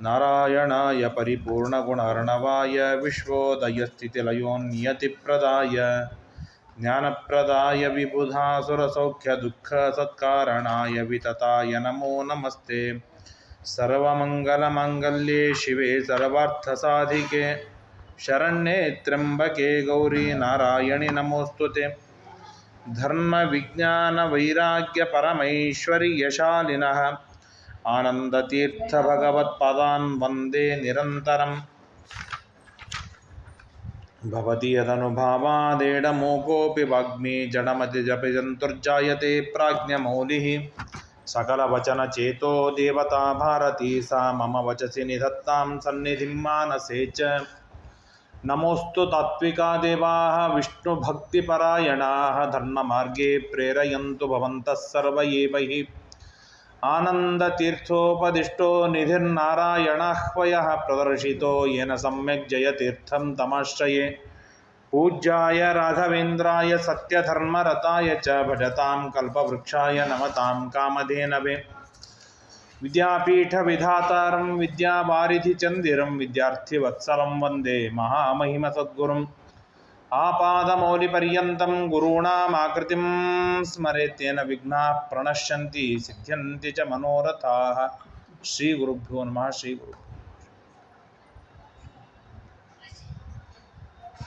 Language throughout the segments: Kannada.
नारायणाय परिपूर्णगुणार्णवाय विश्वोदयस्थितिलयोन्नियतिप्रदाय, ज्ञानप्रदाय विबुधासुरसौख्यदुःखसत्कारणाय वितताय नमो नमस्ते। सर्वमङ्गलमाङ्गल्ये शिवे सर्वार्थसाधिके, शरण्ये त्र्यम्बके गौरी नारायणि नमोऽस्तु ते। धर्मविज्ञानवैराग्यपरमैश्वर्यशालिनः आनन्दतीर्थभगवत्पदान् वंदे निरन्तरम्। भवति यदनुभावादेडमूकोऽपि वाग्मी जडमतिजपिजन्तुर्जायते प्राज्ञमौलिः। सकलवचनचेतो देवता भारती सा मम वचसि निधत्तां सन्निधिं मानसे च। नमोऽस्तु तात्विका देवाः विष्णुभक्तिपरायणाः। धर्ममार्गे प्रेरयन्तु भवन्तः सर्व। एव हि आनन्दतीर्थोपदिष्टो निधिर्नारायणाह्वयः प्रदर्शितो येन सम्यक् जयतीर्थं तमाश्रये। पूज्याय राघवेन्द्राय सत्यधर्मरताय च भजतां कल्पवृक्षाय नमतां कामधेनवे। विद्यापीठविधातारं विद्यावारिधिचन्दिरं विद्यार्थिवत्सलं वंदे महामहिमसद्गुरुम्। आपादमौलिपर्यन्तं गुरूणामाकृतिं स्मरेत्येन विघ्नाः प्रणश्यन्ति, सिद्ध्यन्ति च मनोरथाः। श्रीगुरुभ्यो नमः श्रीगुरु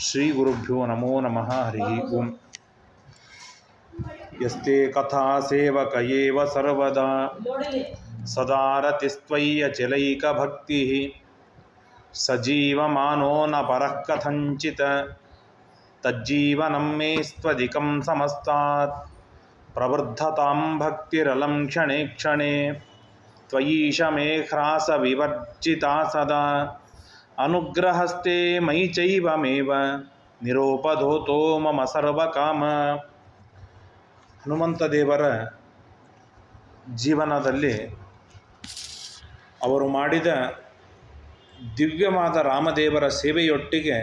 श्रीगुरुभ्यो नमो नमः, हरिः ओम्। यस्ते कथासेवक एव सर्वदा सदा रतिस्त्वय्यचिलैकभक्तिः सजीवमानो न परः कथञ्चित्। तज्जीवनं मे स्वधिकं समस्तात् प्रवृद्धतां भक्तिरलं क्षणे क्षणे त्वयीश मे ह्रासविवर्जिता सदा अनुग्रहस्ते मयि चैवमेव ನಿರೋಪಧೋತೋ ಮಮ ಸರ್ವಕಾಮ ಹನುಮಂತ ದೇವರ ಜೀವನದಲ್ಲಿ ಅವರು ಮಾಡಿದ ದಿವ್ಯವಾದ ರಾಮದೇವರ ಸೇವೆಯೊಟ್ಟಿಗೆ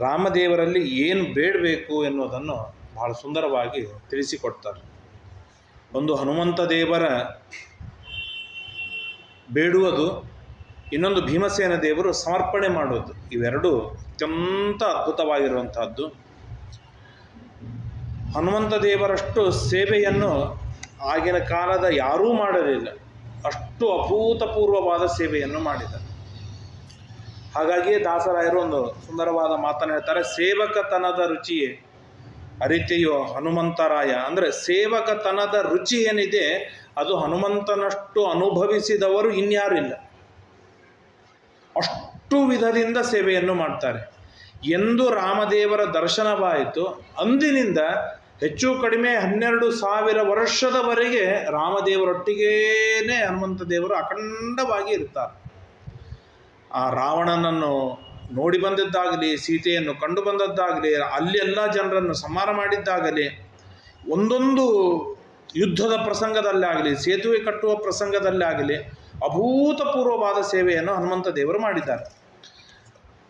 ರಾಮದೇವರಲ್ಲಿ ಏನು ಬೇಡಬೇಕು ಎನ್ನುವುದನ್ನು ಬಹಳ ಸುಂದರವಾಗಿ ತಿಳಿಸಿಕೊಡ್ತಾರೆ. ಒಂದು ಹನುಮಂತ ದೇವರ ಬೇಡುವುದು, ಇನ್ನೊಂದು ಭೀಮಸೇನ ದೇವರು ಸಮರ್ಪಣೆ ಮಾಡೋದು ಇವೆರಡು ಅತ್ಯಂತ ಅದ್ಭುತವಾಗಿರುವಂತಹದ್ದು ಹನುಮಂತ ದೇವರಷ್ಟು ಸೇವೆಯನ್ನು ಆಗಿನ ಕಾಲದ ಯಾರೂ ಮಾಡಲಿಲ್ಲ. ಅಷ್ಟು ಅಭೂತಪೂರ್ವವಾದ ಸೇವೆಯನ್ನು ಮಾಡಿದ. ಹಾಗಾಗಿಯೇ ದಾಸರಾಯರು ಒಂದು ಸುಂದರವಾದ ಮಾತನ್ನು ಹೇಳ್ತಾರೆ, ಸೇವಕತನದ ರುಚಿ ಅರಿತೆಯೋ ಹನುಮಂತರಾಯ. ಅಂದರೆ ಸೇವಕತನದ ರುಚಿ ಏನಿದೆ, ಅದು ಹನುಮಂತನಷ್ಟು ಅನುಭವಿಸಿದವರು ಇನ್ಯಾರಿಲ್ಲ ಅಷ್ಟು ವಿಧದಿಂದ ಸೇವೆಯನ್ನು ಮಾಡ್ತಾರೆ. ಎಂದು ರಾಮದೇವರ ದರ್ಶನವಾಯಿತು, ಅಂದಿನಿಂದ ಹೆಚ್ಚು ಕಡಿಮೆ ಹನ್ನೆರಡು ಸಾವಿರ ವರ್ಷದವರೆಗೆ ರಾಮದೇವರೊಟ್ಟಿಗೇನೆ ಹನುಮಂತ ದೇವರು ಅಖಂಡವಾಗಿ ಇರ್ತಾರೆ. ಆ ರಾವಣನನ್ನು ನೋಡಿ ಬಂದದ್ದಾಗಲಿ, ಸೀತೆಯನ್ನು ಕಂಡು ಬಂದದ್ದಾಗಲಿ, ಅಲ್ಲಿ ಎಲ್ಲ ಜನರನ್ನು ಸಂಹಾರ ಮಾಡಿದ್ದಾಗಲಿ, ಒಂದೊಂದು ಯುದ್ಧದ ಪ್ರಸಂಗದಲ್ಲಾಗಲಿ ಸೇತುವೆ ಕಟ್ಟುವ ಪ್ರಸಂಗದಲ್ಲಾಗಲಿ ಅಭೂತಪೂರ್ವವಾದ ಸೇವೆಯನ್ನು ಹನುಮಂತ ದೇವರು ಮಾಡಿದ್ದಾರೆ.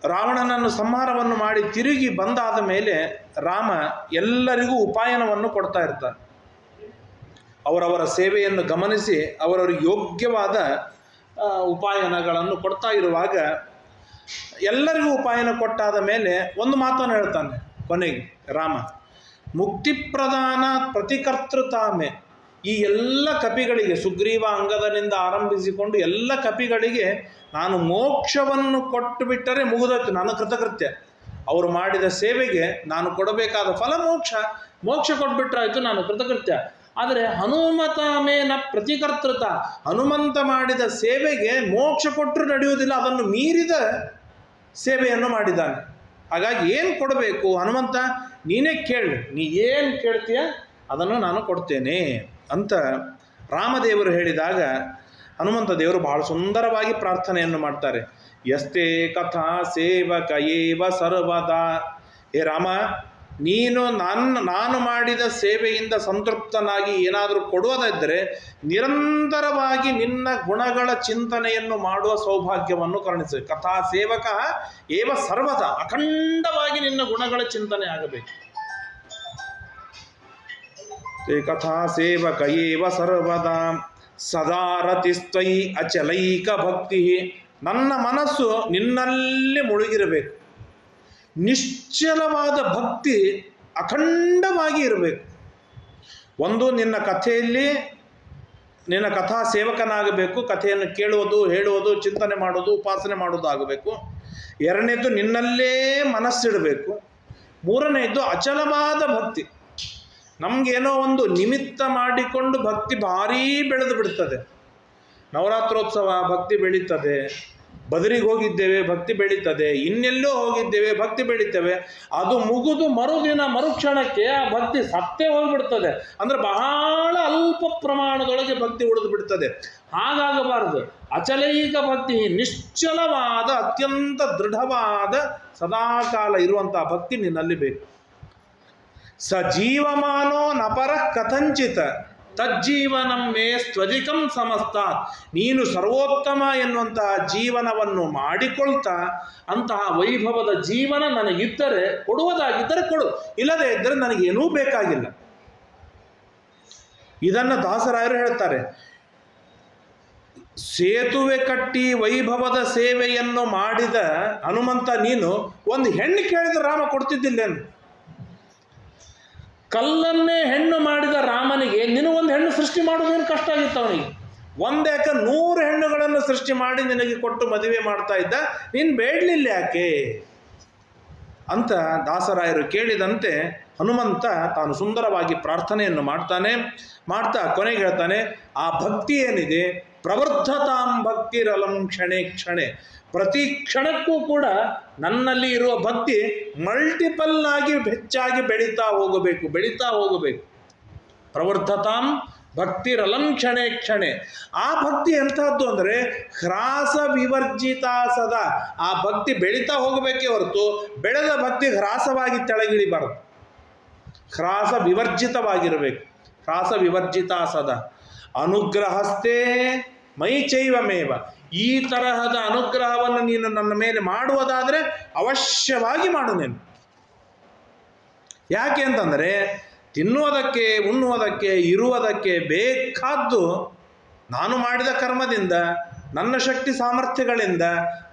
ರಾವಣನನ್ನು ಸಂಹಾರವನ್ನು ಮಾಡಿ ತಿರುಗಿ ಬಂದಾದ ಮೇಲೆ ರಾಮ ಎಲ್ಲರಿಗೂ ಉಪಾಯನವನ್ನು ಕೊಡ್ತಾ ಇರ್ತಾರೆ ಅವರವರ ಸೇವೆಯನ್ನು ಗಮನಿಸಿ ಅವರವರಿಗೆ ಯೋಗ್ಯವಾದ ಉಪಾಯನಗಳನ್ನು ಕೊಡ್ತಾ ಇರುವಾಗ ಎಲ್ಲರಿಗೂ ಉಪಾಯನ ಕೊಟ್ಟಾದ ಮೇಲೆ ಒಂದು ಮಾತನ್ನು ಹೇಳ್ತಾನೆ ಕೊನೆಗೆ ರಾಮ, ಮುಕ್ತಿ ಪ್ರದಾನ ಪ್ರತಿಕರ್ತೃತಾಮೆ ಈ ಎಲ್ಲ ಕಪಿಗಳಿಗೆ, ಸುಗ್ರೀವ ಅಂಗದನಿಂದ ಆರಂಭಿಸಿಕೊಂಡು ಎಲ್ಲ ಕಪಿಗಳಿಗೆ ನಾನು ಮೋಕ್ಷವನ್ನು ಕೊಟ್ಟು ಬಿಟ್ಟರೆ ಮುಗಿದೋಯ್ತು ನನ್ನ ಕೃತಕೃತ್ಯ. ಅವರು ಮಾಡಿದ ಸೇವೆಗೆ ನಾನು ಕೊಡಬೇಕಾದ ಫಲ ಮೋಕ್ಷ ಮೋಕ್ಷ ಕೊಟ್ಬಿಟ್ರಾಯ್ತು, ನಾನು ಕೃತಕೃತ್ಯ. ಆದರೆ ಹನುಮತ ಮೇನ ಪ್ರತಿಕರ್ತೃತ ಹನುಮಂತ ಮಾಡಿದ ಸೇವೆಗೆ ಮೋಕ್ಷ ಕೊಟ್ಟರು ನಡೆಯುವುದಿಲ್ಲ, ಅದನ್ನು ಮೀರಿದ ಸೇವೆಯನ್ನು ಮಾಡಿದ್ದಾನೆ. ಹಾಗಾಗಿ ಏನು ಕೊಡಬೇಕು ಹನುಮಂತ? ನೀನೇ ಕೇಳು, ನೀ ಏನು ಕೇಳ್ತೀಯ ಅದನ್ನು ನಾನು ಕೊಡ್ತೇನೆ ಅಂತ ರಾಮದೇವರು ಹೇಳಿದಾಗ ಹನುಮಂತ ದೇವರು ಬಹಳ ಸುಂದರವಾಗಿ ಪ್ರಾರ್ಥನೆಯನ್ನು ಮಾಡ್ತಾರೆ. ಎಸ್ತೇ ಕಥಾ ಸೇವಕ ಏವ ಸರ್ವದಾ. ಹೇ ರಾಮ ನೀನು ನನ್ನ, ನಾನು ಮಾಡಿದ ಸೇವೆಯಿಂದ ಸಂತೃಪ್ತನಾಗಿ ಏನಾದರೂ ಕೊಡುವುದಿದ್ದರೆ ನಿರಂತರವಾಗಿ ನಿನ್ನ ಗುಣಗಳ ಚಿಂತನೆಯನ್ನು ಮಾಡುವ ಸೌಭಾಗ್ಯವನ್ನು ಕರುಣಿಸಿ ಕಥಾ ಸೇವಕ ಏವ ಸರ್ವದ ಅಖಂಡವಾಗಿ ನಿನ್ನ ಗುಣಗಳ ಚಿಂತನೆ ಆಗಬೇಕು. ಕಥಾ ಸೇವಕ ಏವ ಸರ್ವದಾ ಸದಾ ರತಿಸ್ತ್ವಯಿ ಅಚಲೈಕ ಭಕ್ತಿ ನನ್ನ ಮನಸ್ಸು ನಿನ್ನಲ್ಲಿ ಮುಳುಗಿರಬೇಕು. ನಿಶ್ಚಲವಾದ ಭಕ್ತಿ ಅಖಂಡವಾಗಿ ಇರಬೇಕು. ಒಂದು, ನಿನ್ನ ಕಥೆಯಲ್ಲಿ ನಿನ್ನ ಕಥಾ ಸೇವಕನಾಗಬೇಕು, ಕಥೆಯನ್ನು ಕೇಳುವುದು, ಹೇಳುವುದು, ಚಿಂತನೆ ಮಾಡೋದು ಉಪಾಸನೆ ಮಾಡೋದು ಆಗಬೇಕು. ಎರಡನೇದು, ನಿನ್ನಲ್ಲೇ ಮನಸ್ಸಿಡಬೇಕು. ಮೂರನೇದು, ಅಚಲವಾದ ಭಕ್ತಿ. ನಮಗೇನೋ ಒಂದು ನಿಮಿತ್ತ ಮಾಡಿಕೊಂಡು ಭಕ್ತಿ ಭಾರೀ ಬೆಳೆದು ಬಿಡ್ತದೆ. ನವರಾತ್ರೋತ್ಸವ ಭಕ್ತಿ ಬೆಳೀತದೆ. ಬದರಿಗೆ ಹೋಗಿದ್ದೇವೆ, ಭಕ್ತಿ ಬೆಳೀತದೆ. ಇನ್ನೆಲ್ಲೋ ಹೋಗಿದ್ದೇವೆ, ಭಕ್ತಿ ಬೆಳೀತೇವೆ. ಅದು ಮುಗಿದು ಮರುದಿನ, ಮರುಕ್ಷಣಕ್ಕೆ ಆ ಭಕ್ತಿ ಸತ್ತೇ ಹೋಗಿಬಿಡ್ತದೆ. ಅಂದರೆ ಬಹಳ ಅಲ್ಪ ಪ್ರಮಾಣದೊಳಗೆ ಭಕ್ತಿ ಉಳಿದು ಬಿಡ್ತದೆ ಹಾಗಾಗಬಾರದು ಅಚಲೈಕ ಭಕ್ತಿ, ನಿಶ್ಚಲವಾದ, ಅತ್ಯಂತ ದೃಢವಾದ ಸದಾಕಾಲ ಇರುವಂತಹ ಭಕ್ತಿ ನಿನ್ನಲ್ಲಿ ಬೇಕು. ಸ ಜೀವಮಾನೋ ನಪರ ಕಥಂಚಿತ. ತಜ್ಜೀವನಂ ಮೇ ಸ್ವಧಿಕಂ ಸಮಸ್ತ ನೀನು ಸರ್ವೋತ್ತಮ ಎನ್ನುವಂತಹ ಜೀವನವನ್ನು ಮಾಡಿಕೊಳ್ತಾ, ಅಂತಹ ವೈಭವದ ಜೀವನ ನನಗಿದ್ದರೆ ಕೊಡುವುದಾಗಿದ್ದರೆ ಕೊಡು. ಇಲ್ಲದೇ ಇದ್ದರೆ ನನಗೇನೂ ಬೇಕಾಗಿಲ್ಲ. ಇದನ್ನು ದಾಸರಾಯರು ಹೇಳ್ತಾರೆ. ಸೇತುವೆ ಕಟ್ಟಿ ವೈಭವದ ಸೇವೆಯನ್ನು ಮಾಡಿದ ಹನುಮಂತ ನೀನು ಒಂದು ಹೆಣ್ಣು ಕೇಳಿದ್ರೆ ರಾಮ ಕೊಡ್ತಿದ್ದಿಲ್ಲೇನು? ಕಲ್ಲನ್ನೇ ಹೆಣ್ಣು ಮಾಡಿದ ರಾಮನಿಗೆ ನಿನಗೆ ಒಂದು ಹೆಣ್ಣು ಸೃಷ್ಟಿ ಮಾಡೋದೇನು ಕಷ್ಟ ಆಗಿತ್ತು ಅವನಿಗೆ? ಒಂದ್ಯಾಕ ನೂರು ಹೆಣ್ಣುಗಳನ್ನು ಸೃಷ್ಟಿ ಮಾಡಿ ನಿನಗೆ ಕೊಟ್ಟು ಮದುವೆ ಮಾಡ್ತಾ ಇದ್ದ, ನೀನು ಬೇಡಲಿಲ್ಲ ಯಾಕೆ? ಅಂತ ದಾಸರಾಯರು ಕೇಳಿದಂತೆ ಹನುಮಂತ ತಾನು ಸುಂದರವಾಗಿ ಪ್ರಾರ್ಥನೆಯನ್ನು ಮಾಡ್ತಾನೆ, ಮಾಡ್ತಾ ಕೊನೆಗೆ ಹೇಳ್ತಾನೆ, ಆ ಭಕ್ತಿ ಏನಿದೆ? ಪ್ರವರ್ಧತಾಂ ಭಕ್ತಿರಲಂ ಕ್ಷಣೆ ಕ್ಷಣೆ. ಪ್ರತಿ ಕ್ಷಣಕ್ಕೂ ಕೂಡ ನನ್ನಲ್ಲಿ ಇರುವ ಭಕ್ತಿ ಮಲ್ಟಿಪಲ್ ಆಗಿ ಹೆಚ್ಚಾಗಿ ಬೆಳೀತಾ ಹೋಗಬೇಕು ಬೆಳೀತಾ ಹೋಗಬೇಕು. ಪ್ರವರ್ಧತಾಂ ಭಕ್ತಿರಲಂ ಕ್ಷಣೆ ಕ್ಷಣೆ. ಆ ಭಕ್ತಿ ಎಂಥದ್ದು ಅಂದರೆ ಹ್ರಾಸ ವಿವರ್ಜಿತಾ ಸದಾ. ಆ ಭಕ್ತಿ ಬೆಳೀತಾ ಹೋಗಬೇಕೇ ಹೊರತು ಬೆಳೆದ ಭಕ್ತಿ ಹ್ರಾಸವಾಗಿ ತೆಳಗಿಳಿಬಾರದು. ಹ್ರಾಸ ವಿವರ್ಜಿತವಾಗಿರಬೇಕು. ಹ್ರಾಸ ವಿವರ್ಜಿತ ಸದ. ಅನುಗ್ರಹಸ್ಥೇ ಮೈ ಚೈವಮೇವ. ಈ ತರಹದ ಅನುಗ್ರಹವನ್ನು ನೀನು ನನ್ನ ಮೇಲೆ ಮಾಡುವುದಾದರೆ ಅವಶ್ಯವಾಗಿ ಮಾಡು ನೀನು. ಯಾಕೆ ಅಂತಂದರೆ ತಿನ್ನುವುದಕ್ಕೆ, ಉಣ್ಣುವುದಕ್ಕೆ, ಇರುವುದಕ್ಕೆ ಬೇಕಾದ್ದು ನಾನು ಮಾಡಿದ ಕರ್ಮದಿಂದ ನನ್ನ ಶಕ್ತಿ ಸಾಮರ್ಥ್ಯಗಳಿಂದ,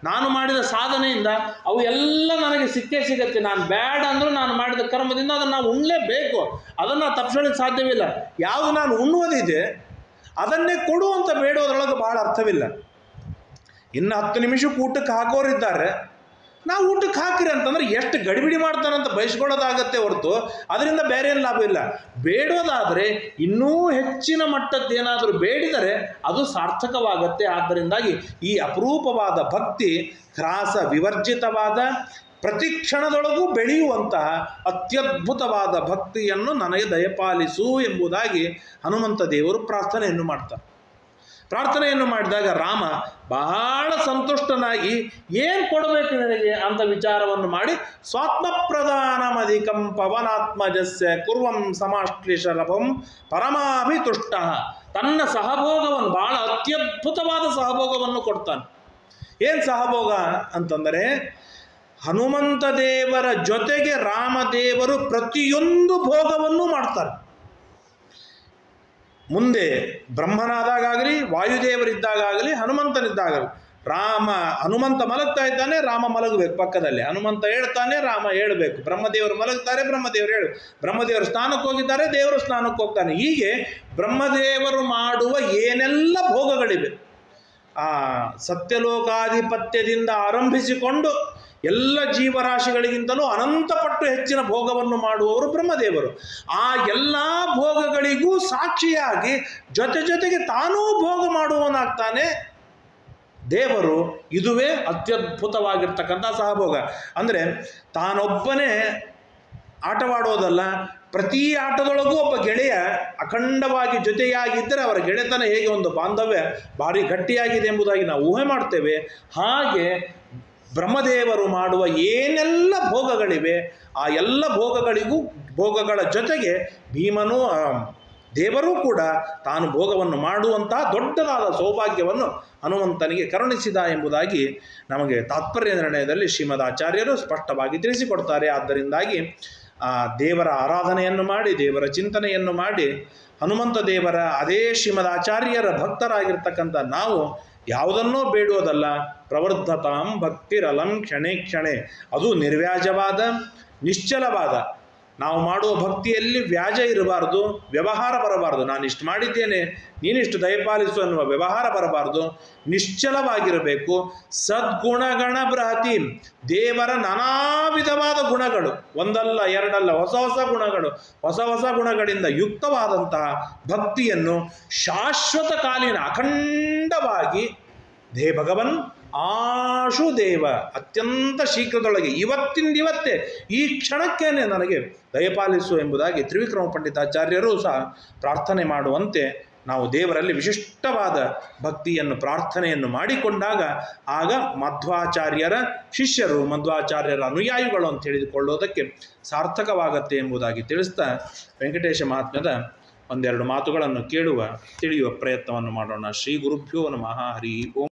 ನಾನು ಮಾಡಿದ ಸಾಧನೆಯಿಂದ, ಅವು ಎಲ್ಲ ನನಗೆ ಸಿಕ್ಕೇ ಸಿಗತ್ತೆ. ನಾನು ಬ್ಯಾಡ ಅಂದರೂ ನಾನು ಮಾಡಿದ ಕರ್ಮದಿಂದ ಅದನ್ನು ನಾವು ಉಣ್ಣಲೇಬೇಕು ಅದನ್ನು ತಪ್ಪಿಸೋಳಿಕ್ಕೆ ಸಾಧ್ಯವಿಲ್ಲ. ಯಾವುದು ನಾನು ಉಣ್ಣುವುದಿದೆ, ಅದನ್ನೇ ಕೊಡು ಅಂತ ಬೇಡೋದ್ರೊಳಗೆ ಭಾಳ ಅರ್ಥವಿಲ್ಲ. ಇನ್ನು ಹತ್ತು ನಿಮಿಷಕ್ಕೆ ಊಟಕ್ಕೆ ಹಾಕೋರಿದ್ದಾರೆ. ನಾವು ಊಟಕ್ಕೆ ಹಾಕಿರಿ ಅಂತಂದ್ರೆ ಎಷ್ಟು ಗಡಿಬಿಡಿ ಮಾಡ್ತಾರಂತ ಬಯಸ್ಕೊಳ್ಳೋದಾಗತ್ತೆ ಹೊರತು, ಅದರಿಂದ ಬೇರೆ ಏನು ಲಾಭ ಇಲ್ಲ. ಬೇಡೋದಾದರೆ ಇನ್ನೂ ಹೆಚ್ಚಿನ ಮಟ್ಟದ್ದೇನಾದರೂ ಬೇಡಿದರೆ ಅದು ಸಾರ್ಥಕವಾಗತ್ತೆ. ಆದ್ದರಿಂದಾಗಿ ಈ ಅಪರೂಪವಾದ ಭಕ್ತಿ ಕ್ರಾಸ ವಿವರ್ಜಿತವಾದ ಪ್ರತಿ ಕ್ಷಣದೊಳಗೂ ಬೆಳೆಯುವಂತಹ ಅತ್ಯದ್ಭುತವಾದ ಭಕ್ತಿಯನ್ನು ನನಗೆ ದಯಪಾಲಿಸು ಎಂಬುದಾಗಿ ಹನುಮಂತ ದೇವರು ಪ್ರಾರ್ಥನೆಯನ್ನು ಮಾಡ್ತಾರೆ. ಪ್ರಾರ್ಥನೆಯನ್ನು ಮಾಡಿದಾಗ ರಾಮ ಬಹಳ ಸಂತುಷ್ಟನಾಗಿ ಏನು ಕೊಡಬೇಕು ನನಗೆ ಅಂತ ವಿಚಾರವನ್ನು ಮಾಡಿ ಸ್ವಾತ್ಮ ಪ್ರಧಾನಮಧಿಕಂ ಪವನಾತ್ಮಜಸ್ಯ ಕುರ್ವಂ ಸಮಾಶ್ಲೇಷ ಲಭಂ ಪರಮಾಭಿತುಷ್ಟ ತನ್ನ ಸಹಭೋಗವನ್ನು, ಬಹಳ ಅತ್ಯದ್ಭುತವಾದ ಸಹಭೋಗವನ್ನು ಕೊಡ್ತಾನೆ. ಏನು ಸಹಭೋಗ ಅಂತಂದರೆ, ಹನುಮಂತ ದೇವರ ಜೊತೆಗೆ ರಾಮದೇವರು ಪ್ರತಿಯೊಂದು ಭೋಗವನ್ನು ಮಾಡ್ತಾರೆ. ಮುಂದೆ ಬ್ರಹ್ಮನಾದಾಗಲಿ ವಾಯುದೇವರಿದ್ದಾಗಲಿ ಹನುಮಂತನಿದ್ದಾಗಲಿ. ರಾಮ, ಹನುಮಂತ ಮಲಗ್ತಾ ಇದ್ದಾನೆ, ರಾಮ ಮಲಗಬೇಕು ಪಕ್ಕದಲ್ಲಿ. ಹನುಮಂತ ಹೇಳ್ತಾನೆ, ರಾಮ ಹೇಳಬೇಕು. ಬ್ರಹ್ಮದೇವರು ಮಲಗ್ತಾರೆ, ಬ್ರಹ್ಮದೇವರು ಹೇಳು ಬ್ರಹ್ಮದೇವರು ಸ್ನಾನಕ್ಕೆ ಹೋಗಿದ್ದಾರೆ, ದೇವರು ಸ್ನಾನಕ್ಕೆ ಹೋಗ್ತಾನೆ. ಹೀಗೆ ಬ್ರಹ್ಮದೇವರು ಮಾಡುವ ಏನೆಲ್ಲ ಭೋಗಗಳಿವೆ. ಆ ಸತ್ಯಲೋಕಾಧಿಪತ್ಯದಿಂದ ಆರಂಭಿಸಿಕೊಂಡು ಎಲ್ಲ ಜೀವರಾಶಿಗಳಿಗಿಂತಲೂ ಅನಂತಪಟ್ಟು ಹೆಚ್ಚಿನ ಭೋಗವನ್ನು ಮಾಡುವವರು ಬ್ರಹ್ಮದೇವರು. ಆ ಎಲ್ಲ ಭೋಗಗಳಿಗೂ ಸಾಕ್ಷಿಯಾಗಿ ಜೊತೆ ಜೊತೆಗೆ ತಾನೂ ಭೋಗ ಮಾಡುವವನಾಗ್ತಾನೆ ದೇವರು. ಇದುವೇ ಅತ್ಯದ್ಭುತವಾಗಿರ್ತಕ್ಕಂಥ ಸಹಭೋಗ. ಅಂದರೆ ತಾನೊಬ್ಬನೇ ಆಟವಾಡೋದಲ್ಲ, ಪ್ರತಿ ಆಟದೊಳಗೂ ಒಬ್ಬ ಗೆಳೆಯ ಅಖಂಡವಾಗಿ ಜೊತೆಯಾಗಿದ್ದರೆ ಅವರ ಗೆಳೆತನ ಹೇಗೆ ಒಂದು ಬಾಂಧವ್ಯ ಭಾರಿ ಗಟ್ಟಿಯಾಗಿದೆ ಎಂಬುದಾಗಿ ನಾವು ಊಹೆ ಮಾಡ್ತೇವೆ. ಹಾಗೆ ಬ್ರಹ್ಮದೇವರು ಮಾಡುವ ಏನೆಲ್ಲ ಭೋಗಗಳಿವೆ, ಆ ಎಲ್ಲ ಭೋಗಗಳಿಗೂ, ಭೋಗಗಳ ಜೊತೆಗೆ ಭೀಮನು ದೇವರೂ ಕೂಡ ತಾನು ಭೋಗವನ್ನು ಮಾಡುವಂತಹ ದೊಡ್ಡದಾದ ಸೌಭಾಗ್ಯವನ್ನು ಹನುಮಂತನಿಗೆ ಕರುಣಿಸಿದ ಎಂಬುದಾಗಿ ನಮಗೆ ತಾತ್ಪರ್ಯ ನಿರ್ಣಯದಲ್ಲಿ ಶ್ರೀಮದ್ ಆಚಾರ್ಯರು ಸ್ಪಷ್ಟವಾಗಿ ತಿಳಿಸಿಕೊಡ್ತಾರೆ. ಆದ್ದರಿಂದಾಗಿ, ಆ, ದೇವರ ಆರಾಧನೆಯನ್ನು ಮಾಡಿ, ದೇವರ ಚಿಂತನೆಯನ್ನು ಮಾಡಿ, ಹನುಮಂತ ದೇವರ ಅದೇ ಶ್ರೀಮದ್ ಆಚಾರ್ಯರ ಭಕ್ತರಾಗಿರ್ತಕ್ಕಂಥ ನಾವು ಯಾವುದನ್ನೋ ಬೇಡುವುದಲ್ಲ. ಪ್ರವರ್ಧತಾಂ ಭಕ್ತಿರಲಂ ಕ್ಷಣೆ ಕ್ಷಣೆ. ಅದು ನಿರ್ವ್ಯಾಜವಾದ, ನಿಶ್ಚಲವಾದ. ನಾವು ಮಾಡುವ ಭಕ್ತಿಯಲ್ಲಿ ವ್ಯಾಜ ಇರಬಾರ್ದು, ವ್ಯವಹಾರ ಬರಬಾರ್ದು. ನಾನು ಇಷ್ಟು ಮಾಡಿದ್ದೇನೆ ನೀನಿಷ್ಟು ದಯಪಾಲಿಸು ಅನ್ನುವ ವ್ಯವಹಾರ ಬರಬಾರ್ದು. ನಿಶ್ಚಲವಾಗಿರಬೇಕು. ಸದ್ಗುಣಗಣ ಬೃಹತಿ. ದೇವರ ನಾನಾ ವಿಧವಾದ ಗುಣಗಳು. ಒಂದಲ್ಲ, ಎರಡಲ್ಲ, ಹೊಸ ಹೊಸ ಗುಣಗಳು. ಹೊಸ ಹೊಸ ಗುಣಗಳಿಂದ ಯುಕ್ತವಾದಂತಹ ಭಕ್ತಿಯನ್ನು ಶಾಶ್ವತ ಕಾಲೀನ ಅಖಂಡವಾಗಿ ದೇ ಭಗವನ್, ಆಶು ದೇವ, ಅತ್ಯಂತ ಶೀಘ್ರದೊಳಗೆ, ಇವತ್ತಿಂದ ಇವತ್ತೇ, ಈ ಕ್ಷಣಕ್ಕೇನೆ ನನಗೆ ದಯಪಾಲಿಸು ಎಂಬುದಾಗಿ ತ್ರಿವಿಕ್ರಮ ಪಂಡಿತಾಚಾರ್ಯರು ಸಹ ಪ್ರಾರ್ಥನೆ ಮಾಡುವಂತೆ ನಾವು ದೇವರಲ್ಲಿ ವಿಶಿಷ್ಟವಾದ ಭಕ್ತಿಯನ್ನು, ಪ್ರಾರ್ಥನೆಯನ್ನು ಮಾಡಿಕೊಂಡಾಗ ಆಗ ಮಧ್ವಾಚಾರ್ಯರ ಶಿಷ್ಯರು, ಮಧ್ವಾಚಾರ್ಯರ ಅನುಯಾಯಿಗಳು ಅಂತ ತಿಳಿದುಕೊಳ್ಳೋದಕ್ಕೆ ಸಾರ್ಥಕವಾಗತ್ತೆ ಎಂಬುದಾಗಿ ತಿಳಿಸ್ತಾ ವೆಂಕಟೇಶ ಮಹಾತ್ಮ್ಯದ ಒಂದೆರಡು ಮಾತುಗಳನ್ನು ಕೇಳುವ, ತಿಳಿಯುವ ಪ್ರಯತ್ನವನ್ನು ಮಾಡೋಣ. ಶ್ರೀ ಗುರುಭ್ಯೋ ನಮಃ. ಹರಿ ಓಂ.